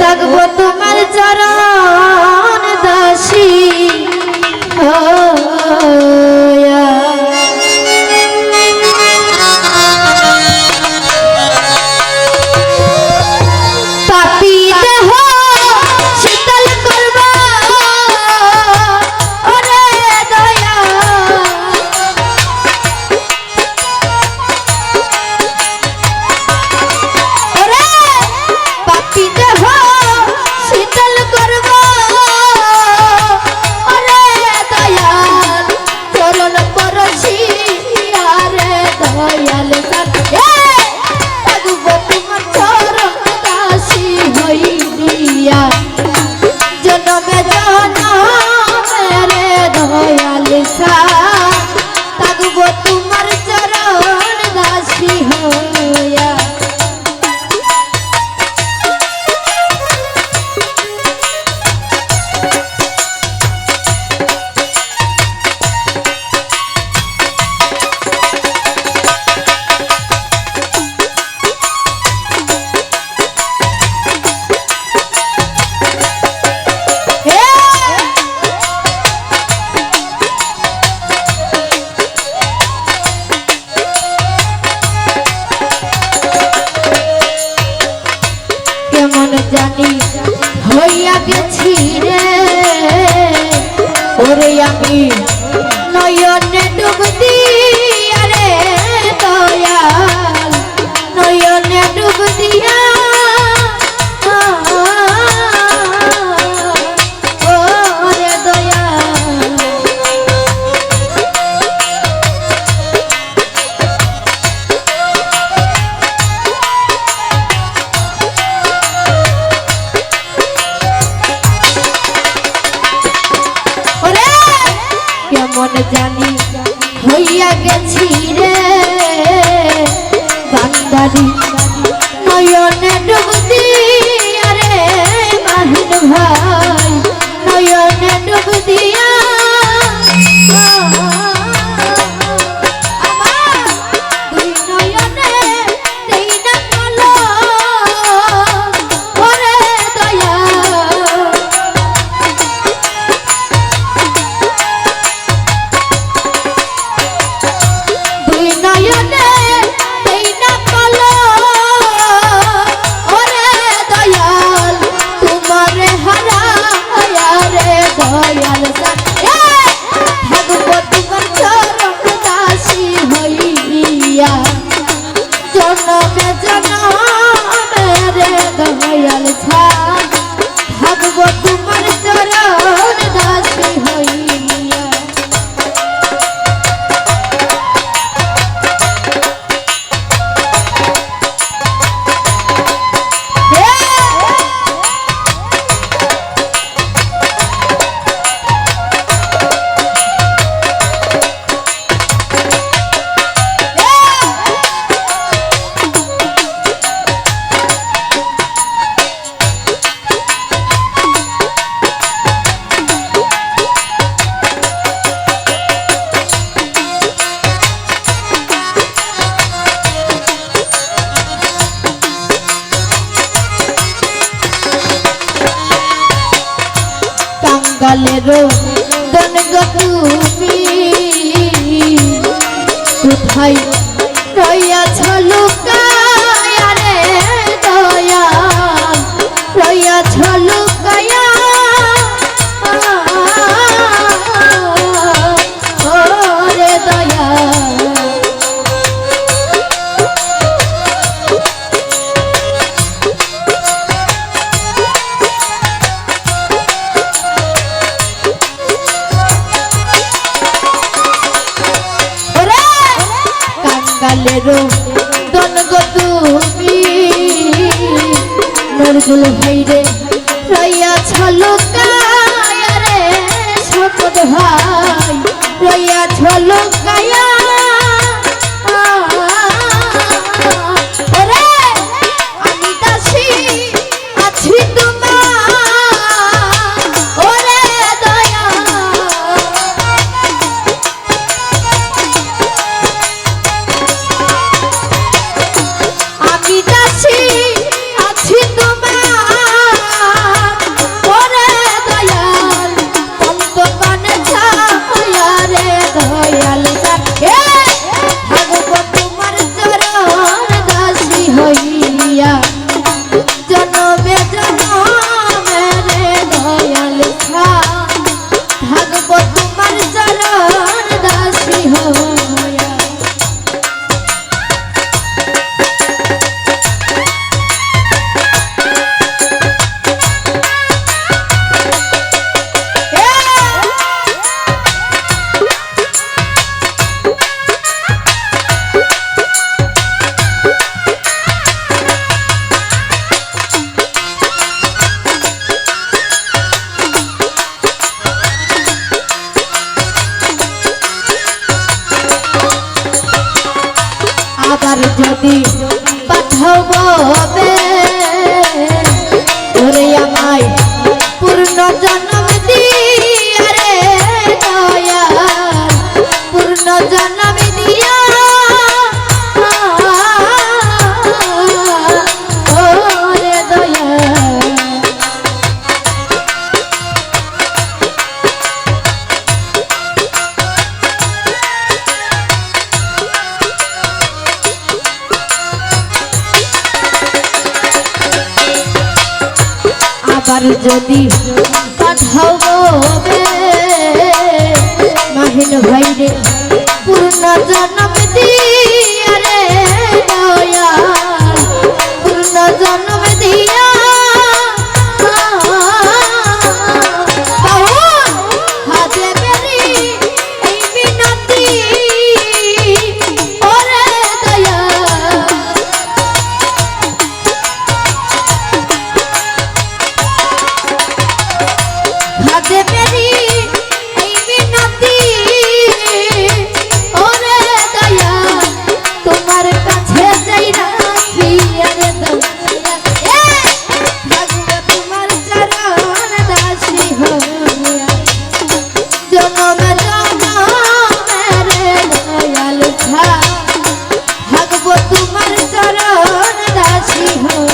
থাকব তোমার চরণ আমি নয়নে ডুব দিয়ে কেমন জানি হইয়া গেছি রে। বান্দারি নয়নে ডুব দিয়া রে মাহিন ভাই নয়নে ডুব সকালেরও তুমি। কোথায় রইয়াছ লোক? তেরো দন তুমি। নরগুল ভাইরে রইয়া ছলো কায়ারে সকল ভাই রইয়া ছলো কায়া আবার যদি পাঠাবো ওরে আমায় পূর্ণ জন্ম দিয়ে রে দয়া পূর্ণ জন্ম আবার যদি পাঠাও মাহিন ভাইরে পূর্ণ জন্মে know